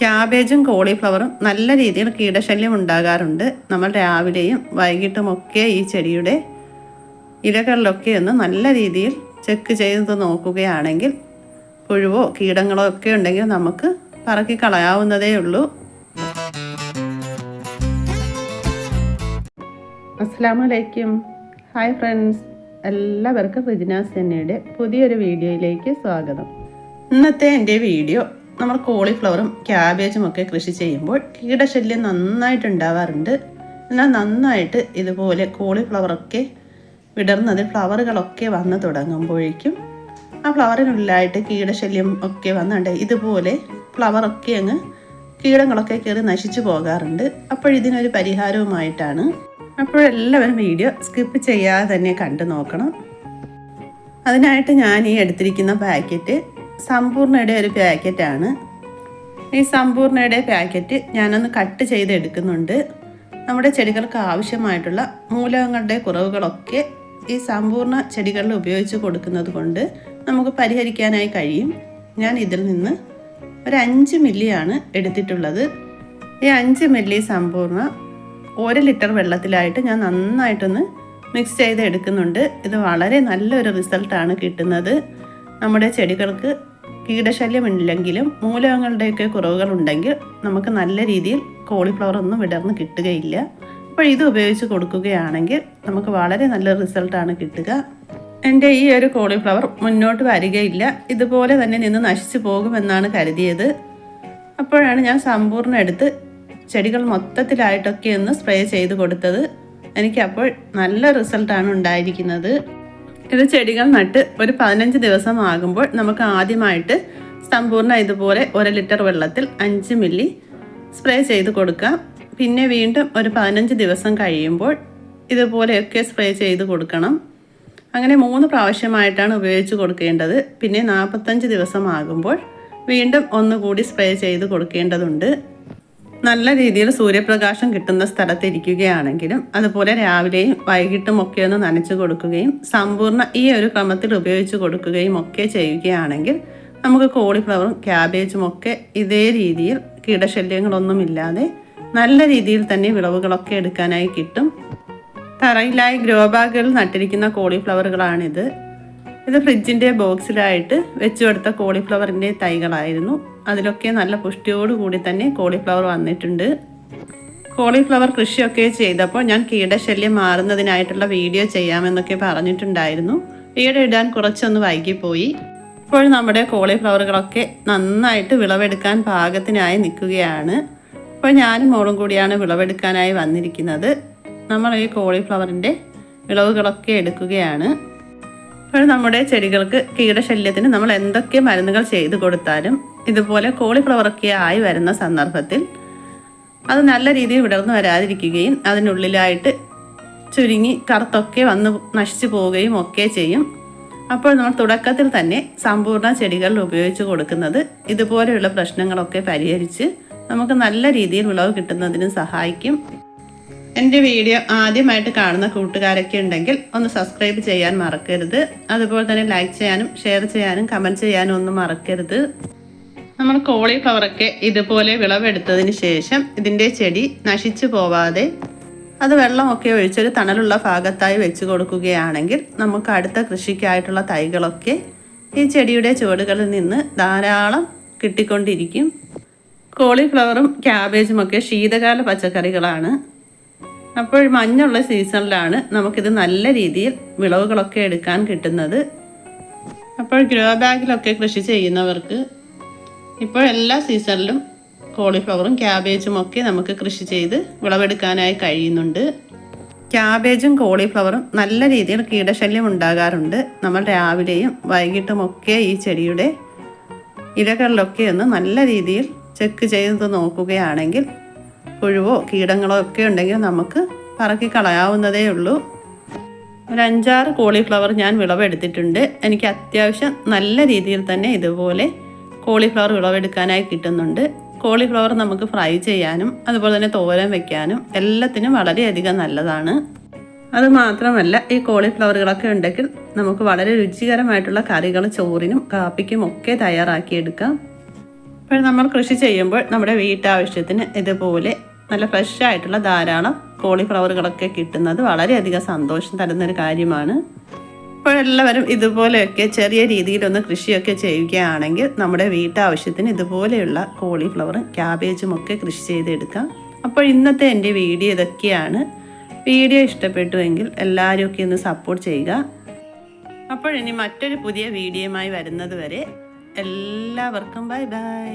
ക്യാബേജും കോളിഫ്ലവറും നല്ല രീതിയിൽ കീടശല്യം ഉണ്ടാകാറുണ്ട്. നമ്മൾ രാവിലെയും വൈകിട്ടുമൊക്കെ ഈ ചെടിയുടെ ഇലകളിലൊക്കെ ഒന്ന് നല്ല രീതിയിൽ ചെക്ക് ചെയ്ത് നോക്കുകയാണെങ്കിൽ പുഴുവോ കീടങ്ങളോ ഒക്കെ ഉണ്ടെങ്കിൽ നമുക്ക് പറക്കി കളയാവുന്നതേ ഉള്ളൂ. അസ്സാമലൈക്കും ഹായ് ഫ്രണ്ട്സ് എല്ലാവർക്കും റിജിനാസ് സെന്നയുടെ പുതിയൊരു വീഡിയോയിലേക്ക് സ്വാഗതം. ഇന്നത്തെ എന്റെ വീഡിയോ നമ്മൾ കോളിഫ്ലവറും ക്യാബേജും ഒക്കെ കൃഷി ചെയ്യുമ്പോൾ കീടശല്യം നന്നായിട്ട് ഉണ്ടാവാറുണ്ട് എന്നാൽ നന്നായിട്ട് ഇതുപോലെ കോളിഫ്ലവറൊക്കെ വിടർന്നത് ഫ്ലവറുകളൊക്കെ വന്ന് തുടങ്ങുമ്പോഴേക്കും ആ ഫ്ലവറിനുള്ളിലായിട്ട് കീടശല്യം ഒക്കെ വന്നുണ്ട്. ഇതുപോലെ ഫ്ലവറൊക്കെ അങ്ങ് കീടങ്ങളൊക്കെ കയറി നശിച്ചു പോകാറുണ്ട്. അപ്പോഴിതിനൊരു പരിഹാരവുമായിട്ടാണ് അപ്പോഴെല്ലാവരും വീഡിയോ സ്കിപ്പ് ചെയ്യാതെ തന്നെ കണ്ടു നോക്കണം. അതിനായിട്ട് ഞാൻ ഈ എടുത്തിരിക്കുന്ന പാക്കറ്റ് സമ്പൂർണയുടെ ഒരു പാക്കറ്റാണ്. ഈ സമ്പൂർണയുടെ പാക്കറ്റ് ഞാനൊന്ന് കട്ട് ചെയ്ത് എടുക്കുന്നുണ്ട് നമ്മുടെ ചെടികൾക്ക് ആവശ്യമായിട്ടുള്ള മൂലകങ്ങളുടെ കുറവുകളൊക്കെ ഈ സമ്പൂർണ ചെടികളിൽ ഉപയോഗിച്ച് കൊടുക്കുന്നത് കൊണ്ട് നമുക്ക് പരിഹരിക്കാനായി കഴിയും. ഞാൻ ഇതിൽ നിന്ന് ഒരു അഞ്ച് മില്ലിയാണ് എടുത്തിട്ടുള്ളത്. ഈ അഞ്ച് മില്ലി സമ്പൂർണ ഒരു ലിറ്റർ വെള്ളത്തിലായിട്ട് ഞാൻ നന്നായിട്ടൊന്ന് മിക്സ് ചെയ്ത് എടുക്കുന്നുണ്ട് ഇത് വളരെ നല്ലൊരു റിസൾട്ടാണ് കിട്ടുന്നത്. നമ്മുടെ ചെടികൾക്ക് കീടശല്യം ഇല്ലെങ്കിലും മൂലകങ്ങളുടെയൊക്കെ കുറവുകളുണ്ടെങ്കിൽ നമുക്ക് നല്ല രീതിയിൽ കോളിഫ്ലവർ ഒന്നും വിടർന്ന് കിട്ടുകയില്ല. അപ്പോൾ ഇത് ഉപയോഗിച്ച് കൊടുക്കുകയാണെങ്കിൽ നമുക്ക് വളരെ നല്ല റിസൾട്ടാണ് കിട്ടുക. എന്റെ ഈ ഒരു കോളിഫ്ലവർ മുന്നോട്ട് വരികയില്ല. ഇതുപോലെ തന്നെ നിന്ന് നശിച്ചു പോകുമെന്നാണ് കരുതിയത്. അപ്പോഴാണ് ഞാൻ സമ്പൂർണ എടുത്ത് ചെടികൾ മൊത്തത്തിലായിട്ടൊക്കെ ഒന്ന് സ്പ്രേ ചെയ്ത് കൊടുത്തത്. എനിക്കപ്പോൾ നല്ല റിസൾട്ടാണ് ഉണ്ടായിരിക്കുന്നത്. ഇത് ചെടികൾ നട്ട് ഒരു പതിനഞ്ച് ദിവസം ആകുമ്പോൾ നമുക്ക് ആദ്യമായിട്ട് സമ്പൂർണ ഇതുപോലെ ഒരു ലിറ്റർ വെള്ളത്തിൽ അഞ്ച് മില്ലി സ്പ്രേ ചെയ്ത് കൊടുക്കാം പിന്നെ വീണ്ടും ഒരു പതിനഞ്ച് ദിവസം കഴിയുമ്പോൾ ഇതുപോലെയൊക്കെ സ്പ്രേ ചെയ്ത് കൊടുക്കണം. അങ്ങനെ മൂന്ന് പ്രാവശ്യമായിട്ടാണ് ഉപയോഗിച്ച് കൊടുക്കേണ്ടത്. പിന്നെ നാൽപ്പത്തഞ്ച് ദിവസം ആകുമ്പോൾ വീണ്ടും ഒന്നുകൂടി സ്പ്രേ ചെയ്ത് കൊടുക്കേണ്ടതുണ്ട്. നല്ല രീതിയിൽ സൂര്യപ്രകാശം കിട്ടുന്ന സ്ഥലത്ത് ഇരിക്കുകയാണെങ്കിലും അതുപോലെ രാവിലെയും വൈകിട്ടും ഒക്കെ ഒന്ന് നനച്ചു കൊടുക്കുകയും സമ്പൂർണ ഈ ഒരു ക്രമത്തിൽ ഉപയോഗിച്ച് കൊടുക്കുകയും ഒക്കെ ചെയ്യുകയാണെങ്കിൽ നമുക്ക് കോളിഫ്ലവറും ക്യാബേജും ഒക്കെ ഇതേ രീതിയിൽ കീടശല്യങ്ങളൊന്നുമില്ലാതെ നല്ല രീതിയിൽ തന്നെ വിളവുകളൊക്കെ എടുക്കാനായി കിട്ടും. തറയിലായി ഗ്രോ ബാഗുകൾ നട്ടിരിക്കുന്ന കോളിഫ്ലവറുകളാണിത്. ഇത് ഫ്രിഡ്ജിന്റെ ബോക്സിലായിട്ട് വെച്ചു കൊടുത്ത കോളിഫ്ലവറിന്റെ തൈകളായിരുന്നു. അതിലൊക്കെ നല്ല പുഷ്ടിയോട് കൂടി തന്നെ കോളിഫ്ലവർ വന്നിട്ടുണ്ട്. കോളിഫ്ലവർ കൃഷിയൊക്കെ ചെയ്തപ്പോൾ ഞാൻ കീടശല്യം മാറുന്നതിനായിട്ടുള്ള വീഡിയോ ചെയ്യാമെന്നൊക്കെ പറഞ്ഞിട്ടുണ്ടായിരുന്നു. വീഡിയോ ഇടാൻ കുറച്ചൊന്ന് വൈകിപ്പോയി. ഇപ്പോൾ നമ്മുടെ കോളിഫ്ലവറുകളൊക്കെ നന്നായിട്ട് വിളവെടുക്കാൻ പാകത്തിനായി നിൽക്കുകയാണ്. ഇപ്പോൾ ഞാനും മോളും കൂടിയാണ് വിളവെടുക്കാനായി വന്നിരിക്കുന്നത്. നമ്മൾ ഈ കോളിഫ്ലവറിന്റെ വിളവുകളൊക്കെ എടുക്കുകയാണ്. ഇപ്പോൾ നമ്മുടെ ചെടികൾക്ക് കീടശല്യത്തിന് നമ്മൾ എന്തൊക്കെ മരുന്നുകൾ ചെയ്തു കൊടുത്താലും ഇതുപോലെ കോളിഫ്ലവറൊക്കെ ആയി വരുന്ന സന്ദർഭത്തിൽ അത് നല്ല രീതിയിൽ വിടർന്നു വരാതിരിക്കുകയും അതിനുള്ളിലായിട്ട് ചുരുങ്ങി കറുത്തൊക്കെ വന്ന് നശിച്ചു പോവുകയും ഒക്കെ ചെയ്യും. അപ്പോൾ നമ്മൾ തുടക്കത്തിൽ തന്നെ സമ്പൂർണ ചെടികളിൽ ഉപയോഗിച്ച് കൊടുക്കുന്നത് ഇതുപോലെയുള്ള പ്രശ്നങ്ങളൊക്കെ പരിഹരിച്ച് നമുക്ക് നല്ല രീതിയിൽ വിളവ് കിട്ടുന്നതിന് സഹായിക്കും. എന്റെ വീഡിയോ ആദ്യമായിട്ട് കാണുന്ന കൂട്ടുകാരൊക്കെ ഉണ്ടെങ്കിൽ ഒന്ന് സബ്സ്ക്രൈബ് ചെയ്യാൻ മറക്കരുത്. അതുപോലെ തന്നെ ലൈക്ക് ചെയ്യാനും ഷെയർ ചെയ്യാനും കമന്റ് ചെയ്യാനും ഒന്നും മറക്കരുത്. നമ്മൾ കോളിഫ്ലവറൊക്കെ ഇതുപോലെ വിളവെടുത്തതിന് ശേഷം ഇതിന്റെ ചെടി നശിച്ചു പോവാതെ അത് വെള്ളമൊക്കെ ഒഴിച്ചൊരു തണലുള്ള ഭാഗത്തായി വെച്ച് കൊടുക്കുകയാണെങ്കിൽ നമുക്ക് അടുത്ത കൃഷിക്കായിട്ടുള്ള തൈകളൊക്കെ ഈ ചെടിയുടെ ചുവടുകളിൽ നിന്ന് ധാരാളം കിട്ടിക്കൊണ്ടിരിക്കും. കോളിഫ്ലവറും ക്യാബേജും ഒക്കെ ശീതകാല പച്ചക്കറികളാണ്. അപ്പോൾ മഞ്ഞുള്ള സീസണിലാണ് നമുക്കിത് നല്ല രീതിയിൽ വിളവുകളൊക്കെ എടുക്കാൻ കിട്ടുന്നത്. അപ്പോൾ ഗ്രോ ബാഗിലൊക്കെ കൃഷി ചെയ്യുന്നവർക്ക് ഇപ്പോൾ എല്ലാ സീസണിലും കോളിഫ്ലവറും ക്യാബേജും ഒക്കെ നമുക്ക് കൃഷി ചെയ്ത് വിളവെടുക്കാനായി കഴിയുന്നുണ്ട്. ക്യാബേജും കോളിഫ്ലവറും നല്ല രീതിയിൽ കീടശല്യം ഉണ്ടാകാറുണ്ട്. നമ്മൾ രാവിലെയും വൈകിട്ടും ഒക്കെ ഈ ചെടിയുടെ ഇലകളിലൊക്കെ ഒന്ന് നല്ല രീതിയിൽ ചെക്ക് ചെയ്ത് നോക്കുകയാണെങ്കിൽ പുഴുവോ കീടങ്ങളോ ഒക്കെ ഉണ്ടെങ്കിൽ നമുക്ക് പറക്കി കളയാവുന്നതേ ഉള്ളൂ. ഒരു അഞ്ചാറ് കോളിഫ്ലവർ ഞാൻ വിളവെടുത്തിട്ടുണ്ട്. എനിക്ക് അത്യാവശ്യം നല്ല രീതിയിൽ തന്നെ ഇതുപോലെ കോളിഫ്ലവർ വിളവെടുക്കാനായി കിട്ടുന്നുണ്ട്. കോളിഫ്ലവർ നമുക്ക് ഫ്രൈ ചെയ്യാനും അതുപോലെ തന്നെ തോരൻ വെക്കാനും എല്ലാത്തിനും വളരെയധികം നല്ലതാണ്. അത് മാത്രമല്ല ഈ കോളിഫ്ലവറുകളൊക്കെ ഉണ്ടെങ്കിൽ നമുക്ക് വളരെ രുചികരമായിട്ടുള്ള കറികൾ ചോറിനും കാപ്പിക്കും ഒക്കെ തയ്യാറാക്കിയെടുക്കാം. ഇപ്പോൾ നമ്മൾ കൃഷി ചെയ്യുമ്പോൾ നമ്മുടെ വീട്ടാവശ്യത്തിന് ഇതുപോലെ നല്ല ഫ്രഷ് ആയിട്ടുള്ള ധാരാളം കോളിഫ്ലവറുകളൊക്കെ കിട്ടുന്നത് വളരെയധികം സന്തോഷം തരുന്നൊരു കാര്യമാണ്. അപ്പോൾ എല്ലാവരും ഇതുപോലെയൊക്കെ ചെറിയ രീതിയിലൊന്ന് കൃഷിയൊക്കെ ചെയ്യുകയാണെങ്കിൽ നമ്മുടെ വീട്ടാവശ്യത്തിന് ഇതുപോലെയുള്ള കോളിഫ്ലവറും ക്യാബേജും ഒക്കെ കൃഷി ചെയ്തെടുക്കാം. അപ്പോൾ ഇന്നത്തെ എന്റെ വീഡിയോ ഇതൊക്കെയാണ്. വീഡിയോ ഇഷ്ടപ്പെട്ടുവെങ്കിൽ എല്ലാവരും ഒക്കെ ഒന്ന് സപ്പോർട്ട് ചെയ്യുക. അപ്പോൾ ഇനി മറ്റൊരു പുതിയ വീഡിയോയുമായി വരുന്നത് വരെ എല്ലാവർക്കും ബൈ ബൈ.